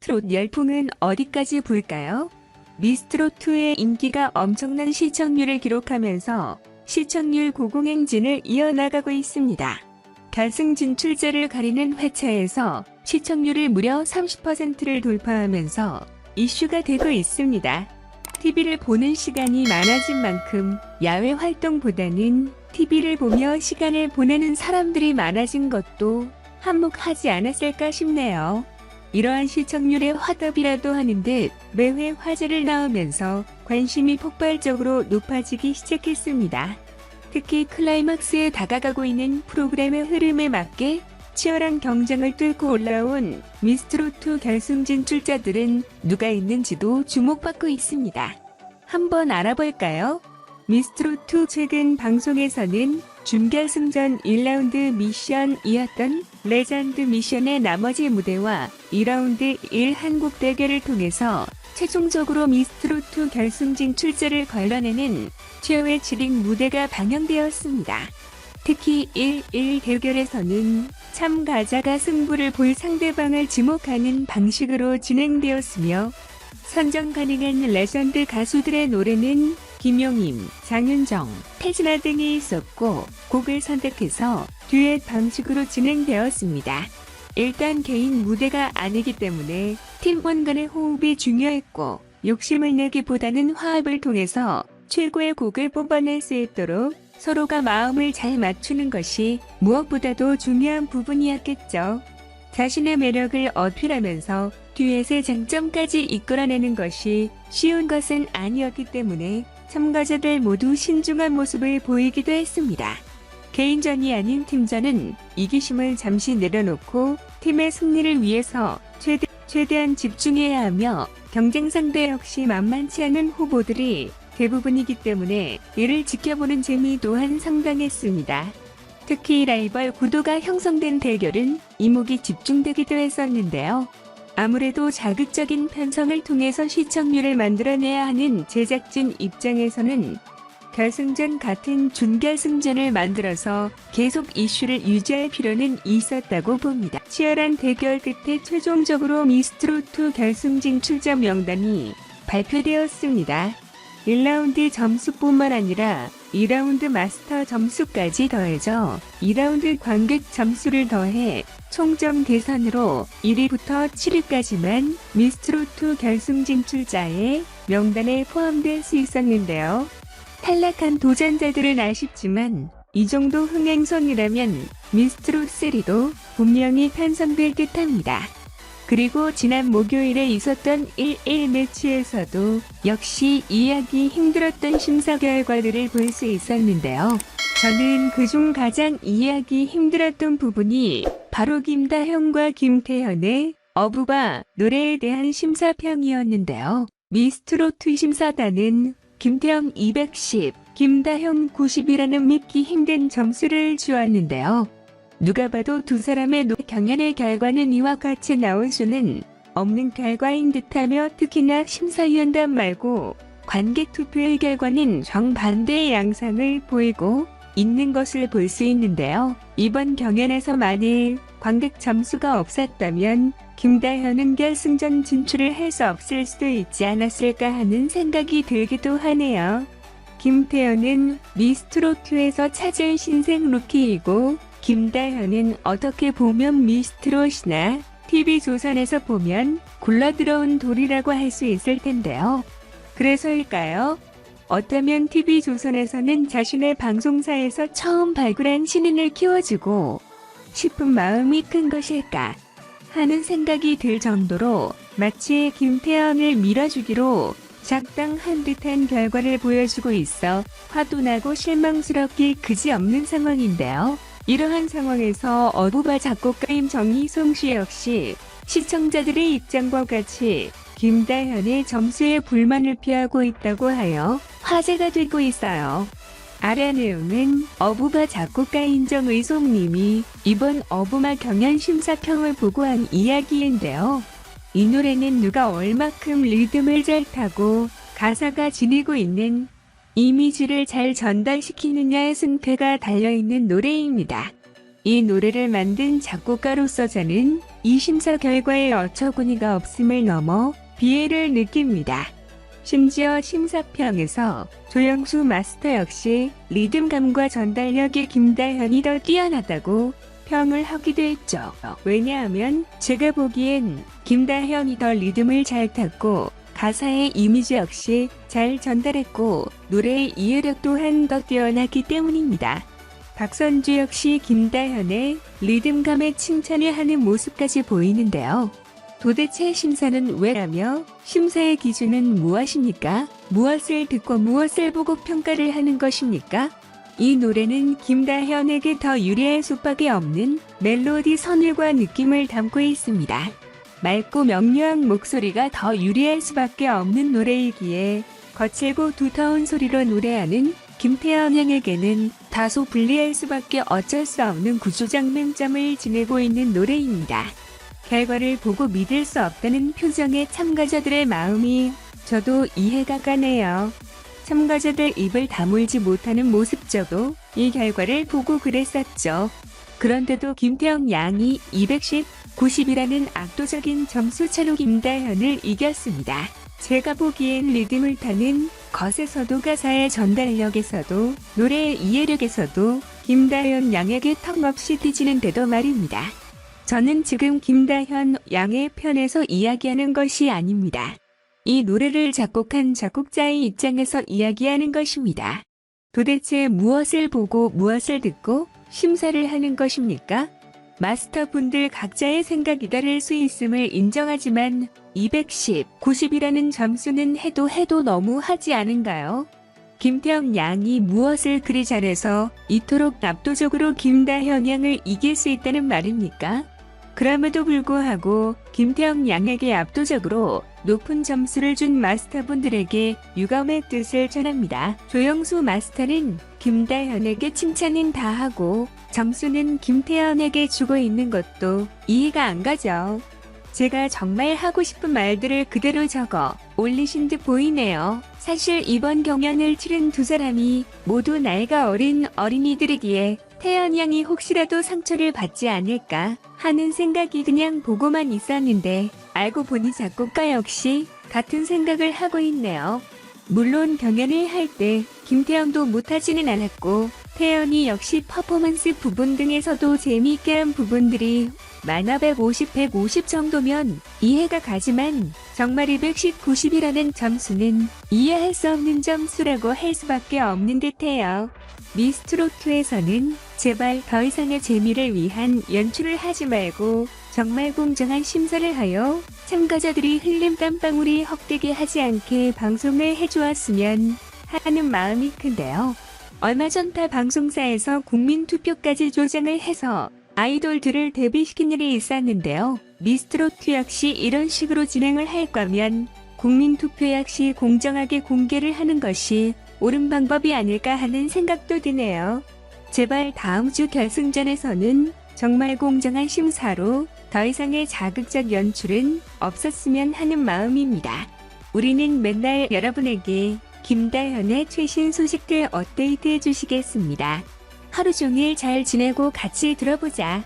트롯 열풍은 어디까지 불까요? 미스트롯2의 인기가 엄청난 시청률을 기록하면서 시청률 고공행진을 이어나가고 있습니다. 결승 진출자를 가리는 회차에서 시청률이 무려 30%를 돌파하면서 이슈가 되고 있습니다. TV를 보는 시간이 많아진 만큼 야외 활동보다는 TV를 보며 시간을 보내는 사람들이 많아진 것도 한몫하지 않았을까 싶네요. 이러한 시청률의 화답이라도 하는 듯 매회 화제를 낳으면서 관심이 폭발적으로 높아지기 시작했습니다. 특히 클라이막스에 다가가고 있는 프로그램의 흐름에 맞게 치열한 경쟁을 뚫고 올라온 미스트롯2 결승 진출자들은 누가 있는지도 주목받고 있습니다. 한번 알아볼까요? 미스트롯2 최근 방송에서는 준결승전 1라운드 미션이었던 레전드 미션의 나머지 무대와 2라운드 1 한국 대결을 통해서 최종적으로 미스트롯2 결승 진출자를 걸러내는 최후의 7인 무대가 방영되었습니다. 특히 1-1 대결에서는 참가자가 승부를 볼 상대방을 지목하는 방식으로 진행되었으며 선정 가능한 레전드 가수들의 노래는 김용임, 장윤정, 태진아 등이 있었고 곡을 선택해서 듀엣 방식으로 진행되었습니다. 일단 개인 무대가 아니기 때문에 팀원 간의 호흡이 중요했고 욕심을 내기보다는 화합을 통해서 최고의 곡을 뽑아낼 수 있도록 서로가 마음을 잘 맞추는 것이 무엇보다도 중요한 부분이었겠죠. 자신의 매력을 어필하면서 듀엣의 장점까지 이끌어내는 것이 쉬운 것은 아니었기 때문에 참가자들 모두 신중한 모습을 보이기도 했습니다. 개인전이 아닌 팀전은 이기심을 잠시 내려놓고 팀의 승리를 위해서 최대, 최대한 집중해야 하며 경쟁 상대 역시 만만치 않은 후보들이 대부분이기 때문에 이를 지켜보는 재미 또한 상당했습니다. 특히 라이벌 구도가 형성된 대결은 이목이 집중되기도 했었는데요. 아무래도 자극적인 편성을 통해서 시청률을 만들어내야 하는 제작진 입장에서는 결승전 같은 준결승전을 만들어서 계속 이슈를 유지할 필요는 있었다고 봅니다. 치열한 대결 끝에 최종적으로 미스트롯2 결승 진출자 명단이 발표되었습니다. 1라운드 점수뿐만 아니라 2라운드 마스터 점수까지 더해져 2라운드 관객 점수를 더해 총점 계산으로 1위부터 7위까지만 미스트롯2 결승 진출자의 명단에 포함될 수 있었는데요. 탈락한 도전자들은 아쉽지만 이 정도 흥행선이라면 미스트롯 3도 분명히 편성될 듯합니다. 그리고 지난 목요일에 있었던 1-1 매치에서도 역시 이해하기 힘들었던 심사 결과들을 볼 수 있었는데요. 저는 그중 가장 이해하기 힘들었던 부분이 바로 김다현과 김태현의 어부바 노래에 대한 심사평이었는데요. 미스트로트 심사단은 김태형 210, 김다형 90이라는 믿기 힘든 점수를 주었는데요. 누가 봐도 두 사람의 노 경연의 결과는 이와 같이 나올 수는 없는 결과인 듯하며 특히나 심사위원단 말고 관객 투표의 결과는 정반대의 양상을 보이고 있는 것을 볼 수 있는데요. 이번 경연에서 만일 관객 점수가 없었다면 김다현은 결승전 진출을 할 수 없을 수도 있지 않았을까 하는 생각이 들기도 하네요. 김태현은 미스트롯2에서 찾을 신생 루키이고 김다현은 어떻게 보면 미스트롯이나 TV조선에서 보면 굴러들어온 돌이라고 할 수 있을 텐데요. 그래서일까요? 어쩌면 TV조선에서는 자신의 방송사에서 처음 발굴한 신인을 키워주고 싶은 마음이 큰 것일까 하는 생각이 들 정도로 마치 김태현을 밀어주기로 작당한 듯한 결과를 보여주고 있어 화도 나고 실망스럽기 그지없는 상황인데요. 이러한 상황에서 어부바 작곡가임 정희송 씨 역시 시청자들의 입장과 같이 김다현의 점수에 불만을 표하고 있다고 하여 화제가 되고 있어요. 아래 내용은 어부바 작곡가 인 정의송님이 이번 어부마 경연 심사평을 보고 한 이야기인데요. 이 노래는 누가 얼마큼 리듬을 잘 타고 가사가 지니고 있는 이미지를 잘 전달시키느냐의 승패가 달려있는 노래입니다. 이 노래를 만든 작곡가로서 저는 이 심사 결과에 어처구니가 없음을 넘어 비애를 느낍니다. 심지어 심사평에서 조영수 마스터 역시 리듬감과 전달력이 김다현이 더 뛰어나다고 평을 하기도 했죠. 왜냐하면 제가 보기엔 김다현이 더 리듬을 잘 탔고 가사의 이미지 역시 잘 전달했고 노래의 이해력 또한 더 뛰어나기 때문입니다. 박선주 역시 김다현의 리듬감에 칭찬을 하는 모습까지 보이는데요. 도대체 심사는 왜라며 심사의 기준은 무엇입니까? 무엇을 듣고 무엇을 보고 평가를 하는 것입니까? 이 노래는 김다현에게 더 유리할 수밖에 없는 멜로디 선율과 느낌을 담고 있습니다. 맑고 명료한 목소리가 더 유리할 수밖에 없는 노래이기에 거칠고 두터운 소리로 노래하는 김태현 양에게는 다소 불리할 수밖에 어쩔 수 없는 구조장면점을 지내고 있는 노래입니다. 결과를 보고 믿을 수 없다는 표정의 참가자들의 마음이 저도 이해가 가네요. 참가자들 입을 다물지 못하는 모습 저도 이 결과를 보고 그랬었죠. 그런데도 김태형 양이 210, 90이라는 압도적인 점수 차로 김다현을 이겼습니다. 제가 보기엔 리듬을 타는 것에서도 가사의 전달력에서도 노래의 이해력에서도 김다현 양에게 턱없이 뒤지는데도 말입니다. 저는 지금 김다현 양의 편에서 이야기하는 것이 아닙니다. 이 노래를 작곡한 작곡자의 입장에서 이야기하는 것입니다. 도대체 무엇을 보고 무엇을 듣고 심사를 하는 것입니까? 마스터분들 각자의 생각이 다를 수 있음을 인정하지만 210, 90이라는 점수는 해도 해도 너무 하지 않은가요? 김태형 양이 무엇을 그리 잘해서 이토록 압도적으로 김다현 양을 이길 수 있다는 말입니까? 그럼에도 불구하고 김태형 양에게 압도적으로 높은 점수를 준 마스터분들에게 유감의 뜻을 전합니다. 조영수 마스터는 김다현에게 칭찬은 다 하고 점수는 김태현에게 주고 있는 것도 이해가 안 가죠. 제가 정말 하고 싶은 말들을 그대로 적어 올리신 듯 보이네요. 사실 이번 경연을 치른 두 사람이 모두 나이가 어린 어린이들이기에 태연 양이 혹시라도 상처를 받지 않을까 하는 생각이 그냥 보고만 있었는데 알고 보니 작곡가 역시 같은 생각을 하고 있네요. 물론 경연을 할 때 김태현도 못하지는 않았고 태연이 역시 퍼포먼스 부분 등에서도 재미있게 한 부분들이 만화 150, 150 정도면 이해가 가지만 정말 210, 90이라는 점수는 이해할 수 없는 점수라고 할 수밖에 없는 듯해요. 미스트로트에서는 제발 더 이상의 재미를 위한 연출을 하지 말고 정말 공정한 심사를 하여 참가자들이 흘림 땀방울이 헛되게 하지 않게 방송을 해주었으면 하는 마음이 큰데요. 얼마 전 타 방송사에서 국민투표까지 조장을 해서 아이돌들을 데뷔시킨 일이 있었는데요. 미스트로트 역시 이런 식으로 진행을 할 거면 국민투표 역시 공정하게 공개를 하는 것이 옳은 방법이 아닐까 하는 생각도 드네요. 제발 다음 주 결승전에서는 정말 공정한 심사로 더 이상의 자극적 연출은 없었으면 하는 마음입니다. 우리는 맨날 여러분에게 김다현의 최신 소식들 업데이트 해주시겠습니다. 하루 종일 잘 지내고 같이 들어보자.